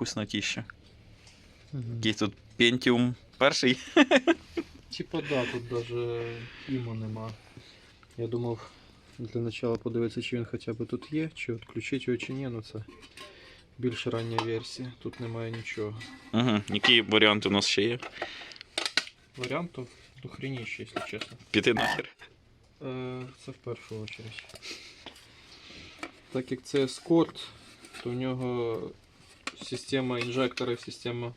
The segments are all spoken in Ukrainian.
вкуснотіще. Угу. Який тут Pentium перший. Типа да, тут даже імо нема. Я думав для начала подивитися, чи він хоча б тут є, чи відключити його чи ні, ну це більш рання версія. Тут немає нічого. Угу. Які варіанти у нас ще є? Варіантів дохреніще, якщо чесно. Піти нахер. Е, Це в першу очередь. Так як це ескорт, то у нього система інжекторів, система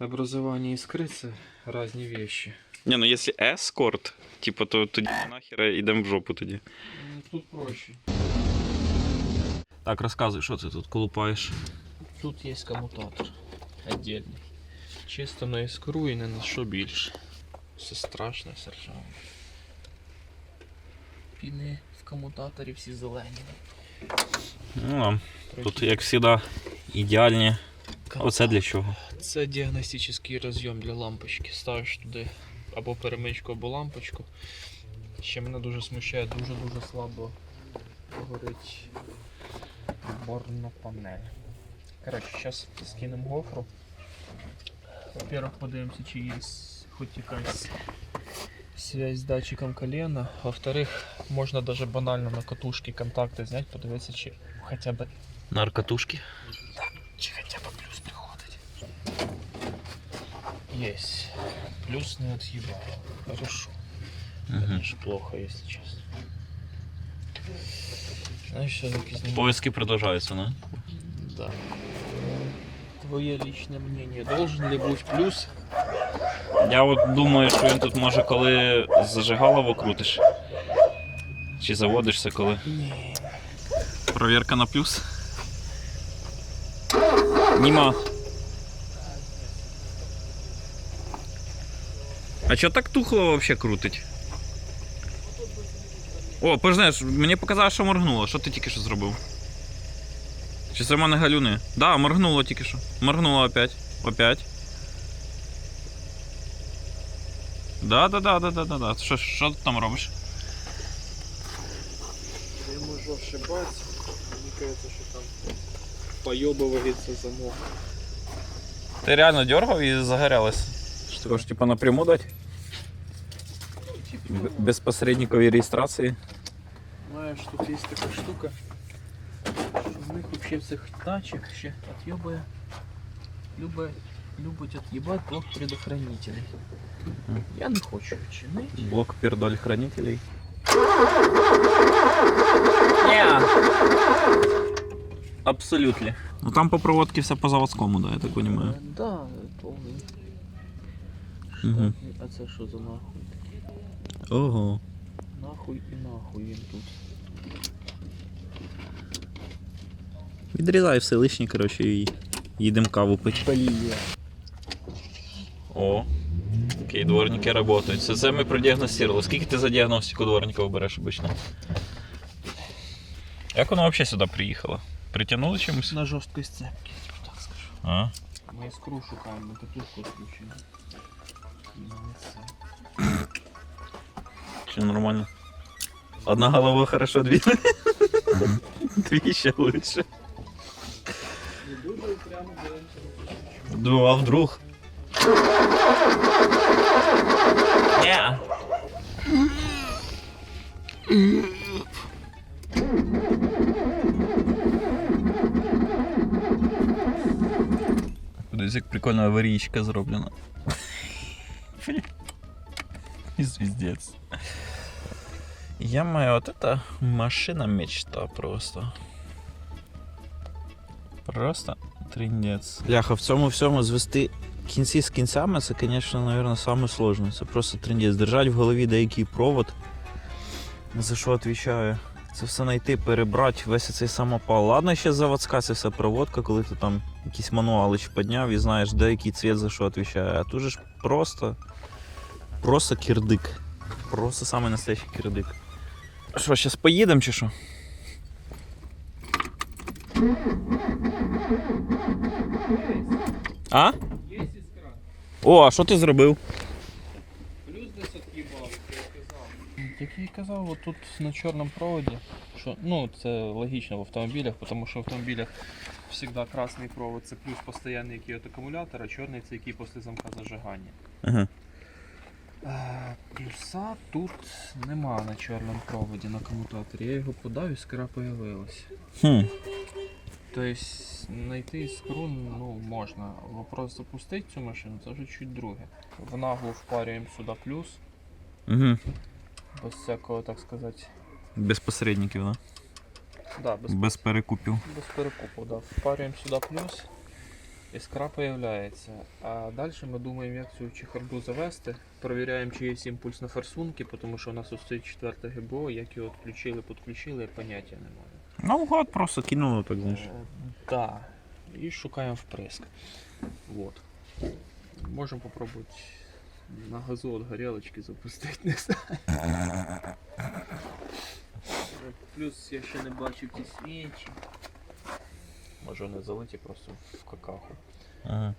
образування іскри це різні вещи. Ні, ну якщо ескорт, типу, то тоді нахер йдемо в жопу тоді. Ну, Тут проще. Так, розказуй, що ти тут колупаєш. Тут є комутатор отдельний. Чисто на іскру і не на що більше. Все страшно, сержант. Піни в комутаторі всі зелені. Ну, тут, як завжди, ідеальні. Оце для чого? Це діагностичний розйом для лампочки. Ставиш туди або перемичку, або лампочку. Ще мене дуже смущає, дуже-дуже слабо горить борна панель. Коротше, зараз скинемо гофру. Во-первых, подивимося, чи є хоч якась связь з датчиком колена. Во-вторых, можна даже банально на катушки контакти зняти, подивитися, чи хоча б Наркотушки. чи хотя бы плюс приходить. Есть. Плюс не отъебал. Хорошо. Угу. Конечно, плохо, если честно. Знаешь, все-таки с ним... Поиски продовжуються, не? Да. Твое личное мнение. Должен ли быть плюс? Я от думаю, що він тут може коли зажигалово крутиш. Чи заводишся коли. Не. Провірка на плюс. Німа. А чо так тухло вообще крутить? О, пожнеш, мені показало, що моргнуло. Що ти тільки що зробив? Чи в мене галюни? Да, моргнуло тільки що. Моргнуло опять. Опять. Да, да, да, да, да, да, да. Що, що ти там робиш? Я можу ошибаться. Мне кажется, что там поебывается замок. Ти реально дергав і загорялось. Що ти хочеш, типа напряму дати? Б- Без посередникової реєстрації. Знаешь, тут есть такая штука, что в них вообще в цих тачек ще отъебая, любе, любить отъебать блок предохранителей. Мгм. Я не хочу чинити. Блок пердоль хранителей. Абсолютно. Ну там по проводке все по заводскому, да, я так понимаю. Е, Да, повний. Мгм. А це що за нахуй? Ого. Нахуй і нахуй він тут. Відрізай все лишнє, коротше, і їдемо каву пити. Блін. О. Окей, дворники працюють. Це, це ми продіагностували. Скільки ти за діагностику дворників береш обично? Як воно взагалі сюди приїхало? Притягнули чимось? На жорсткій сцепці, так скажу. А? Ми іскру шукаємо, на катушку відключили. Ну, це. Все нормально. Одна голова хорошо, дві. Дві ще лучше. Не дуже прямо дивимося. Ну, а вдруг? Не. Кудись як прикольна аварійка зроблена. І звіздець. Я маю от это машина мечта просто. Просто трындець. Ляха, в цьому всьому звести кінці з кінцями, це, звісно, мабуть, саме сложне. Це просто трындець. Держать в голові деякий провод, за що відповідаю. Це все знайти, перебрати, весь цей самопал. Ладно, ще заводська це вся проводка, коли ти там якісь мануалич підняв і знаєш, де який цвіт за що відповідає. А тут же ж просто. Просто кирдик. Просто самий настоящий кирдик. Що, зараз поїдемо чи що? А? О, а що ти зробив? Плюс десь от'їбав, як я. І казав, от тут на чорному проводі, що, ну, це логічно в автомобілях, тому що в автомобілях завжди красний провод це плюс постійний, який від акумулятора, чорний це який після замка зажигання. Ага. Е, Плюса тут нема на чорному проводі на комутаторі. Я його подав, іскра появилась. Хм. Тобто знайти іскру ну, можна. Вопрос запустити цю машину це вже чуть друге. В наглу впарюємо сюди плюс, Угу. Без всякого, так сказати. Без посередників, да? Да, без, Без перекупів. без перекупу, да. Впарюємо сюди плюс, іскра появляється. А далі ми думаємо, як цю чехарду завести. Провіряємо, чи є імпульс на форсунки, тому що у нас ось стоїть четверте ГБО, як його відключили, підключили, поняття немає. Наугад просто кинуло так, знаєш. Е, Да. І шукаємо вприск. Вот. Можемо попробувати на газу от горілочки запустити, не знаю. Плюс я ще не бачив ті свічі. Може вони залиті просто в какаху. Ага.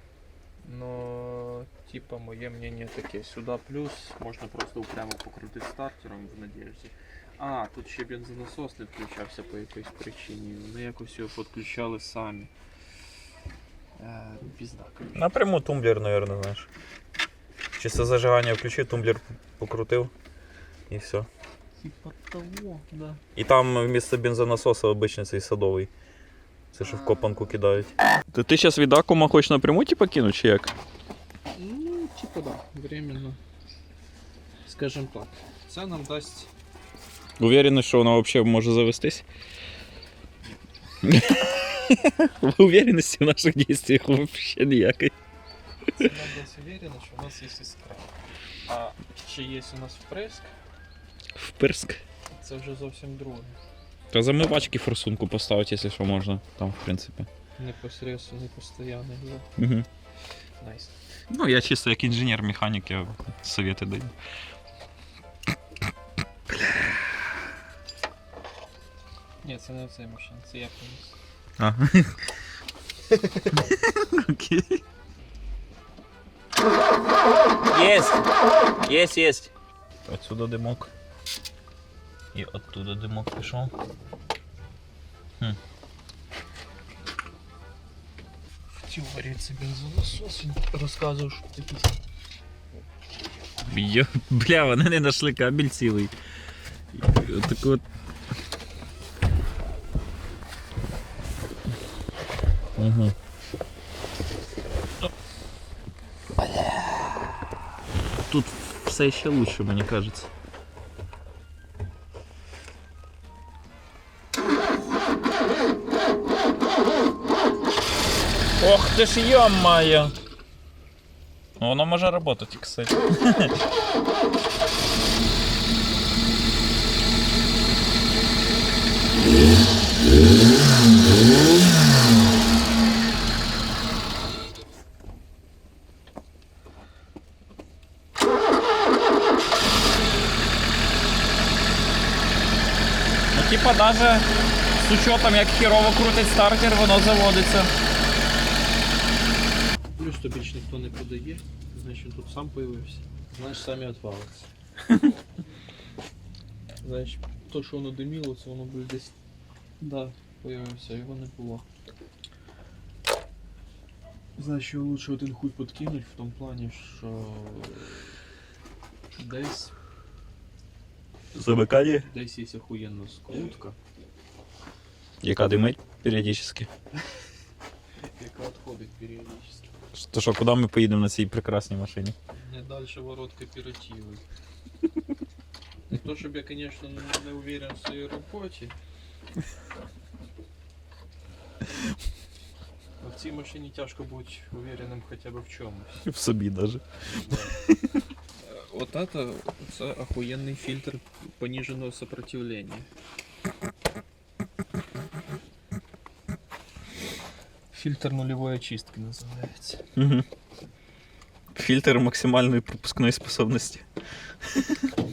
Но, типа, моє мнение таке. Сюди плюс можна просто прямо покрутити стартером в надіжді. А, тут ще бензонасос не включався по якоїсь причині. Вони якось його підключали самі. Е, пізда. Напряму тумблер, наверное, знаєш. Чисто зажигання включив, тумблер покрутив і все. Типа того, да. І там вмісто бензонасоса обичний цей садовий. Це що в копанку кидають. То ти зараз від акума хочеш напряму типа кинути, чи як? Ну, типа да, временно. Скажем так. Це нам дасть. Уверений, що вона взагалі може завестись? Уверенності в наших дійствах взагалі ніякої. Це нам дасть уверенно, що у нас є іскра. А ще є у нас вприск, Впирск. це вже зовсім друге. Та замивачки форсунку поставити, якщо що можна. Там, в принципі. Непосредственно, не постоянний. Да. Угу. Найс. Ну, я чисто як інженер-механік, я совєти даю. Ні, це не цей машин, це я приніс. А. Окей. Есть! Есть, есть. Отсюда дымок. И оттуда дымок пішов. Хм. В теорії це бензонасос, він розказував, що такі. Йо, бля, вони не знайшли кабель цілий. Так от. Угу. Тут все ще лучше, мені кажется. Ох ти ж ё-моё! Воно може работать, кстати. Ну, даже з учетом, як хірово крутить стартер, воно заводиться. Плюс тобі ж ніхто не подає, значить він тут сам появився. Знаєш, самі відвалиться. Знаєш, то, що воно диміло, це воно буде десь. Да, появився, його не було. Знаєш, його лучше один хуй подкинуть в тому плані, що десь, Замикання? десь є охуєнна скрутка, Яка димить періодично. яка відходить періодично. То що, куди ми поїдемо на цій прекрасній машині? Не дальше ворот кооперативы. Не то, щоб я, конечно, не- уверен в своей роботі. Но в цій машині тяжко бути уверенним хоча б в чомусь. В собі навіть. Вот это, це охуєнний фільтр пониженого сопротивления. Фильтр нулевой очистки називається. Угу. Фільтр максимальної пропускної способності.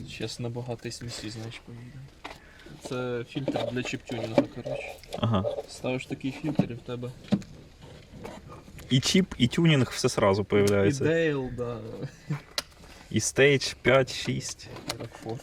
Зараз на багатій смісі, знаєш, поїдемо. Це фільтр для чіптюнінгу, коротше. Ага. Ставиш такий фільтр і в тебе І чіп, і тюнінг все сразу і появляється. Дейл, да. І стейдж 5, 6. Рокфор.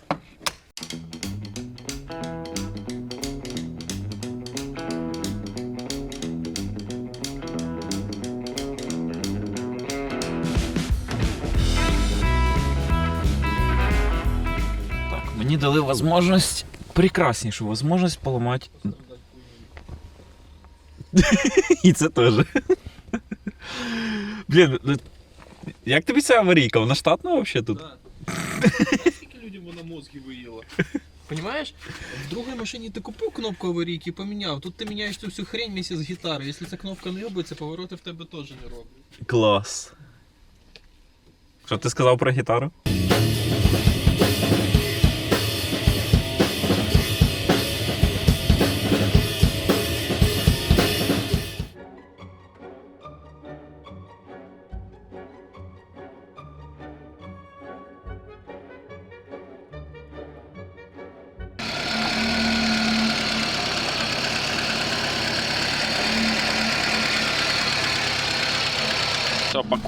Мені дали можливість, прекраснішу можливість поламати. І це теж. Блін, ну, як тобі ця аварійка? Вона штатна взагалі тут? Скільки людям вона мозги виїла? Понимаешь? В другой машині ти купив кнопку аварійки і поміняв. Тут ти міняєш цю всю хрень вместе з гітарою. Якщо ця кнопка не робиться, повороти в тебе теж не роблять. Клас. Що ти сказав про гітару?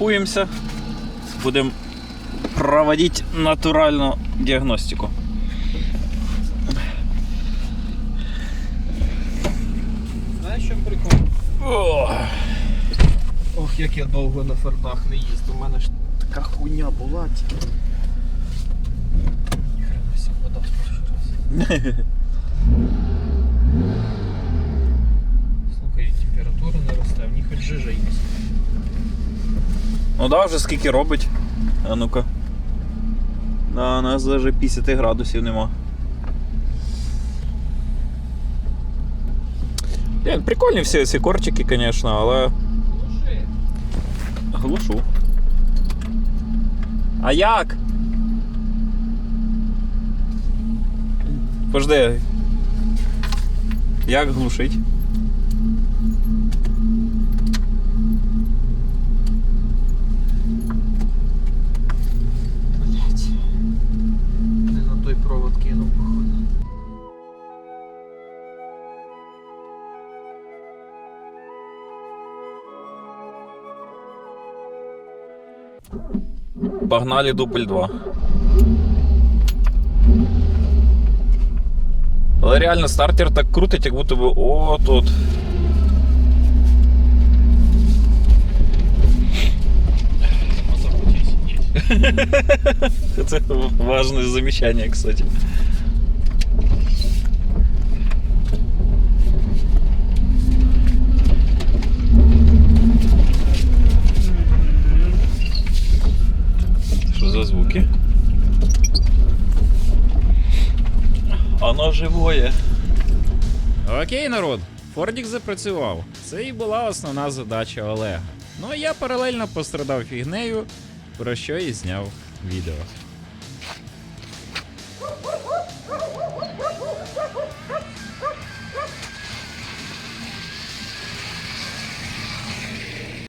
Все. Будемо проводити натуральну діагностику. Знаєш, що прикол? Ох, як я довго на фердах не їздив. У мене ж така хуйня була тільки. Ніхрена сі вода в перший раз. Слухай, температура не росте, в них хоч жижа є. Ну да, вже скільки робить. А ну-ка. Да, у нас навіть 50 градусів нема. Блін, прикольні всі ці корчики, звісно, але. Глушу. А як? Пожди. Як глушить? Погнали дубль 2. Але реально стартер так крутить, як будто би о тут. Це важне замічання, кстати. Оно живое. Окей, народ, Фордік запрацював. Це і була основна задача Олега. Ну а я паралельно пострадав фігнею, про що і зняв відео.